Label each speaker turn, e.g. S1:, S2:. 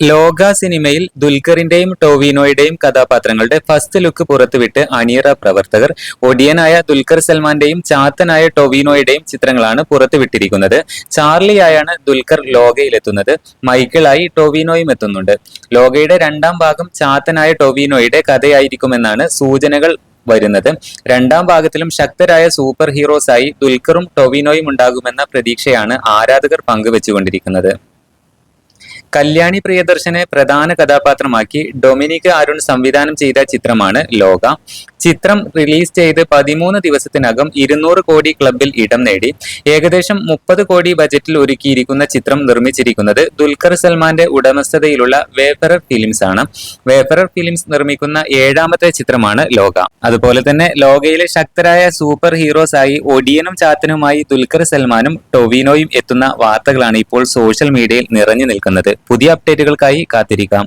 S1: ലോക സിനിമയിൽ ദുൽഖറിന്റെയും ടോവിനോയുടെയും കഥാപാത്രങ്ങളുടെ ഫസ്റ്റ് ലുക്ക് പുറത്തുവിട്ട് അണിയറ പ്രവർത്തകർ ഒടിയനായ ദുൽഖർ സൽമാന്റെയും ചാത്തനായ ടൊവിനോയുടെയും ചിത്രങ്ങളാണ് പുറത്തുവിട്ടിരിക്കുന്നത്. ചാർലിയായാണ് ദുൽഖർ ലോകയിലെത്തുന്നത്. മൈക്കിളായി ടൊവിനോയും എത്തുന്നുണ്ട്. ലോകയുടെ രണ്ടാം ഭാഗം ചാത്തനായ ടൊവിനോയുടെ കഥയായിരിക്കുമെന്നാണ് സൂചനകൾ വരുന്നത്. രണ്ടാം ഭാഗത്തിലും ശക്തരായ സൂപ്പർ ഹീറോസായി ദുൽഖറും ടൊവിനോയും ഉണ്ടാകുമെന്ന പ്രതീക്ഷയാണ് ആരാധകർ പങ്കുവെച്ചുകൊണ്ടിരിക്കുന്നത്. കല്യാണി പ്രിയദർശനെ പ്രധാന കഥാപാത്രമാക്കി ഡൊമിനിക് അരുൺ സംവിധാനം ചെയ്ത ചിത്രമാണ് ലോക. ചിത്രം റിലീസ് ചെയ്ത് പതിമൂന്ന് ദിവസത്തിനകം ഇരുന്നൂറ് കോടി ക്ലബിൽ ഇടം നേടി. ഏകദേശം മുപ്പത് കോടി ബജറ്റിൽ ഒരുക്കിയിരിക്കുന്ന ചിത്രം നിർമ്മിച്ചിരിക്കുന്നത് ദുൽഖർ സൽമാന്റെ ഉടമസ്ഥതയിലുള്ള വേഫറർ ഫിലിംസ് ആണ്. വേഫറർ ഫിലിംസ് നിർമ്മിക്കുന്ന ഏഴാമത്തെ ചിത്രമാണ് ലോക. അതുപോലെ തന്നെ ലോകയിലെ ശക്തരായ സൂപ്പർ ഹീറോസ് ആയി ഒടിയനും ചാത്തനുമായി ദുൽഖർ സൽമാനും ടൊവിനോയും എത്തുന്ന വാർത്തകളാണ് ഇപ്പോൾ സോഷ്യൽ മീഡിയയിൽ നിറഞ്ഞു നിൽക്കുന്നത്. പുതിയ അപ്ഡേറ്റുകൾക്കായി കാത്തിരിക്കാം.